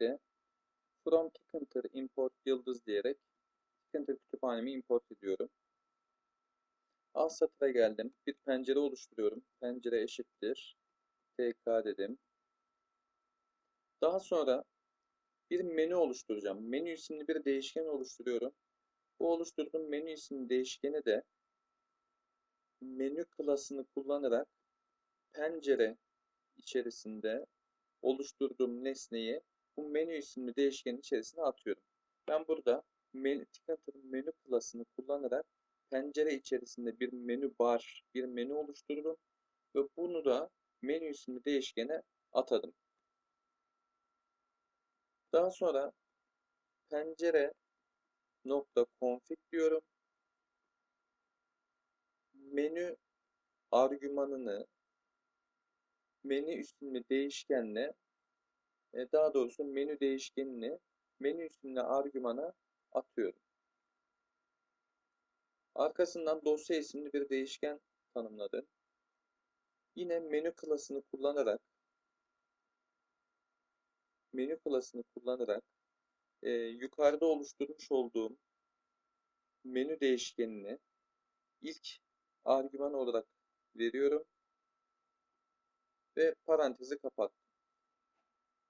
Öncelikle from Tkinter import yıldız diyerek Tkinter kütüphanemi import ediyorum. Alt satıra geldim. Bir pencere oluşturuyorum. Pencere eşittir. TK dedim. Daha sonra bir menü oluşturacağım. Menü isimli bir değişken oluşturuyorum. Bu oluşturduğum menü isimli değişkeni de menü klasını kullanarak pencere içerisinde oluşturduğum nesneyi bu menü isimli değişkenin içerisine atıyorum. Ben burada menü, menü klasını kullanarak pencere içerisinde bir menü bar, bir menü oluşturdum ve bunu da menü isimli değişkene atadım. Daha sonra pencere nokta config diyorum. Menü argümanını menü isimli değişkenle e, daha doğrusu menü değişkenini menü isimli argümana atıyorum. Arkasından dosya isimli bir değişken tanımladım. Yine menü klasını kullanarak menü klasını kullanarak e, yukarıda oluşturmuş olduğum menü değişkenini ilk argüman olarak veriyorum ve parantezi kapattım.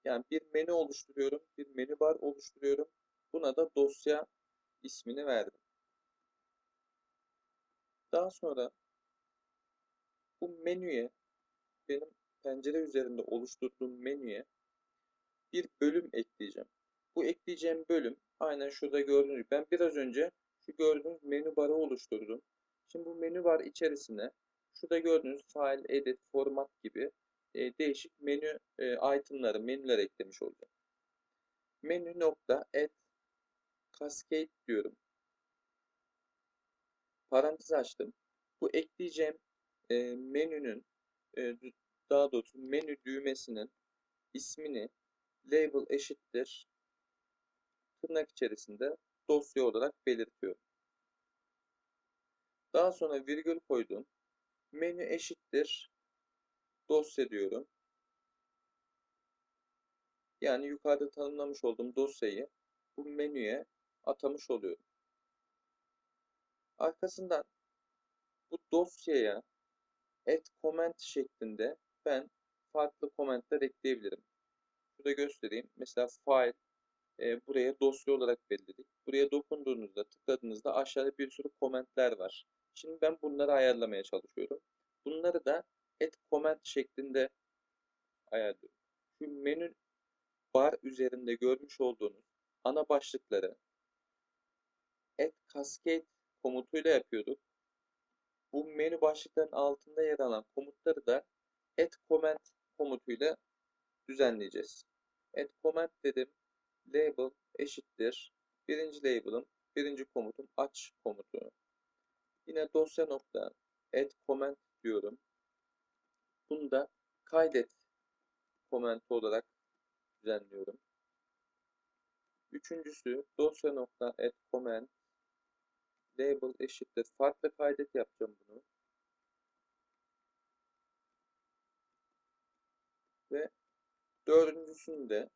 Yani bir menü oluşturuyorum, bir menü bar oluşturuyorum. Buna da dosya ismini verdim. Daha sonra bu menüye benim pencere üzerinde oluşturduğum menüye bir bölüm ekleyeceğim. Bu ekleyeceğim bölüm aynen şurada gördüğünüz gibi ben biraz önce şu gördüğünüz menü barı oluşturdum. Şimdi bu menü bar içerisine şurada gördüğünüz file, edit, format gibi e, değişik menü e, itemları, menüler eklemiş olacağım. Menü nokta add cascade diyorum. Parantez açtım. Bu ekleyeceğim e, menünün e, daha doğrusu menü düğmesinin ismini label eşittir tırnak içerisinde dosya olarak belirtiyorum. Daha sonra virgül koydum. Menü eşittir dosya diyorum. Yani yukarıda tanımlamış olduğum dosyayı bu menüye atamış oluyorum. Arkasından bu dosyaya add comment şeklinde ben farklı komentler ekleyebilirim. Şurada göstereyim. Mesela file e, buraya dosya olarak belirledik. Buraya dokunduğunuzda, tıkladığınızda aşağıda bir sürü komentler var. Şimdi ben bunları ayarlamaya çalışıyorum. Bunları da add comment şeklinde ayarlıyorum. Şu menü bar üzerinde görmüş olduğunuz ana başlıkları add cascade komutuyla yapıyorduk. Bu menü başlıklarının altında yer alan komutları da add comment komutuyla düzenleyeceğiz. Add comment dedim. Label eşittir. Birinci label'ım, birinci komutum aç komutu. Yine dosya nokta add comment diyorum. Bunu da kaydet komenti olarak düzenliyorum. Üçüncüsü dosya nokta label eşittir. Farklı kaydet yapacağım bunu. Ve dördüncüsünde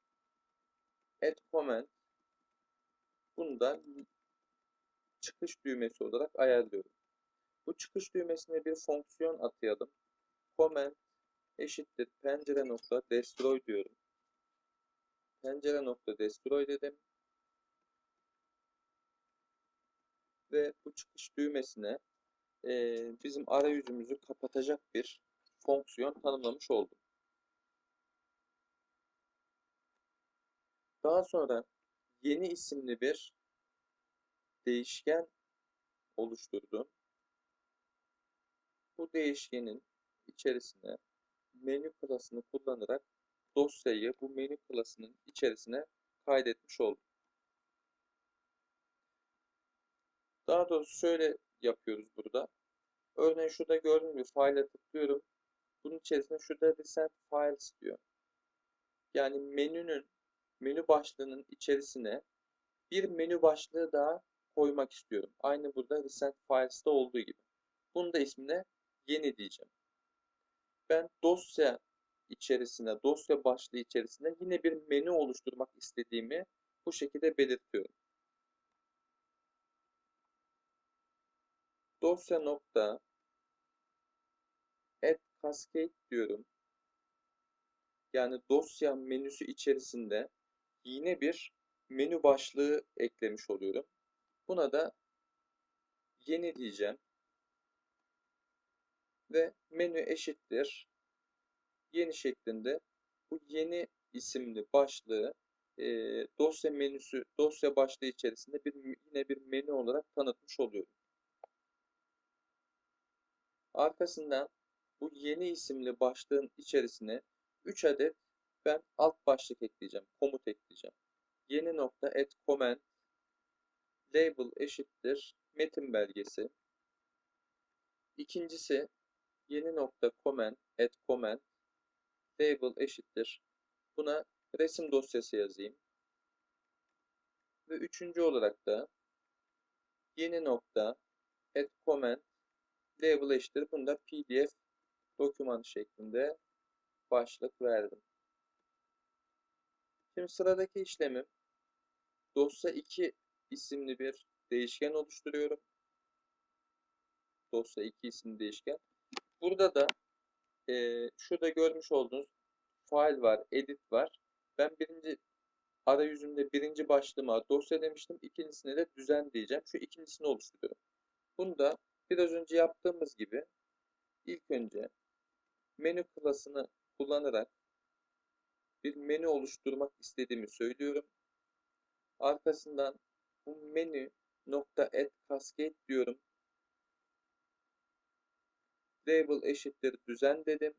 add comment bunu da çıkış düğmesi olarak ayarlıyorum. Bu çıkış düğmesine bir fonksiyon atayalım. Comment eşittir pencere nokta destroy diyorum. Pencere nokta destroy dedim. Ve bu çıkış düğmesine e, bizim arayüzümüzü kapatacak bir fonksiyon tanımlamış oldum. Daha sonra yeni isimli bir değişken oluşturdum. Bu değişkenin içerisine menü klasını kullanarak dosyayı bu menü klasının içerisine kaydetmiş oldum. Daha doğrusu şöyle yapıyoruz burada. Örneğin şurada gördüğünüz gibi file'e tıklıyorum. Bunun içerisinde şurada recent files diyor. Yani menünün menü başlığının içerisine bir menü başlığı daha koymak istiyorum. Aynı burada recent files'ta olduğu gibi. Bunun da ismine yeni diyeceğim. Ben dosya içerisine, dosya başlığı içerisinde yine bir menü oluşturmak istediğimi bu şekilde belirtiyorum. Dosya nokta add cascade diyorum. Yani dosya menüsü içerisinde yine bir menü başlığı eklemiş oluyorum. Buna da yeni diyeceğim. Ve menü eşittir yeni şeklinde bu yeni isimli başlığı e, dosya menüsü dosya başlığı içerisinde bir yine bir menü olarak tanıtmış oluyorum. Arkasından bu yeni isimli başlığın içerisine 3 adet ben alt başlık ekleyeceğim, komut ekleyeceğim. Yeni nokta add comment label eşittir metin belgesi. İkincisi yeni nokta comment add comment label eşittir. Buna resim dosyası yazayım. Ve üçüncü olarak da yeni nokta add comment label eşittir. Bunu da pdf doküman şeklinde başlık verdim. Şimdi sıradaki işlemim dosya 2 isimli bir değişken oluşturuyorum. Dosya 2 isimli değişken. Burada da e, şurada görmüş olduğunuz file var, edit var. Ben birinci arayüzümde birinci başlığıma dosya demiştim. İkincisine de düzen diyeceğim. Şu ikincisini oluşturuyorum. Bunu da biraz önce yaptığımız gibi ilk önce menü klasını kullanarak bir menü oluşturmak istediğimi söylüyorum. Arkasından bu menü nokta add cascade diyorum. Label eşittir düzen dedim.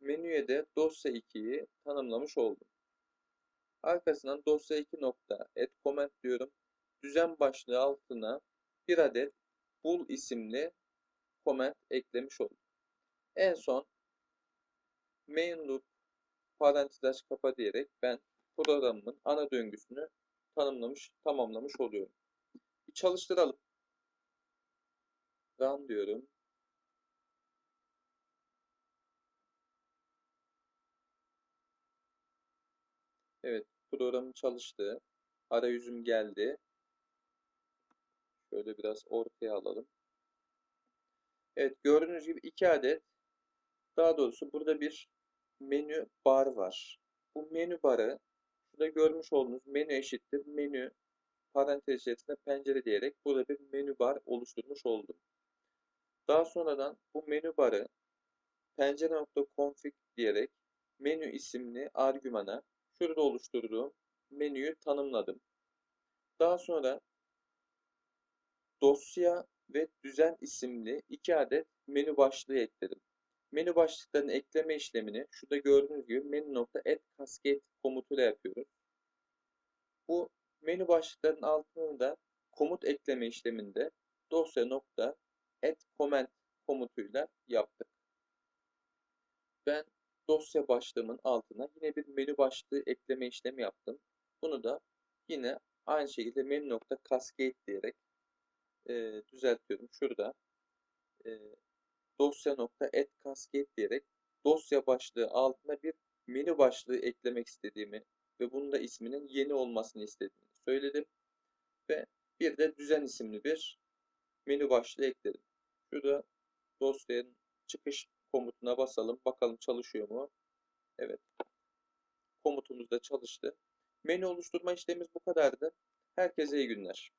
Menüye de dosya 2'yi tanımlamış oldum. Arkasından dosya 2 nokta add comment diyorum. Düzen başlığı altına bir adet bool isimli comment eklemiş oldum. En son main loop parantez aç kapa diyerek ben programımın ana döngüsünü tanımlamış, tamamlamış oluyorum. Bir çalıştıralım. Run diyorum. Evet, programım çalıştı. Arayüzüm geldi. Şöyle biraz ortaya alalım. Evet, gördüğünüz gibi iki adet daha doğrusu burada bir menü bar var. Bu menü barı şurada görmüş olduğunuz menü eşittir menü parantez içerisinde pencere diyerek burada bir menü bar oluşturmuş oldum. Daha sonradan bu menü barı pencere.config diyerek menü isimli argümana şurada oluşturduğum menüyü tanımladım. Daha sonra dosya ve düzen isimli iki adet menü başlığı ekledim. Menü başlıklarının ekleme işlemini şurada gördüğünüz gibi menü.add cascade komutuyla yapıyoruz. Bu menü başlıklarının altını da komut ekleme işleminde dosya.add comment komutuyla yaptık. Ben dosya başlığımın altına yine bir menü başlığı ekleme işlemi yaptım. Bunu da yine aynı şekilde menü.cascade diyerek e, düzeltiyorum. Şurada e, dosya.add cascade diyerek dosya başlığı altına bir menü başlığı eklemek istediğimi ve bunun da isminin yeni olmasını istediğimi söyledim. Ve bir de düzen isimli bir menü başlığı ekledim. Şurada dosyanın çıkış komutuna basalım. Bakalım çalışıyor mu? Evet. Komutumuz da çalıştı. Menü oluşturma işlemimiz bu kadardı. Herkese iyi günler.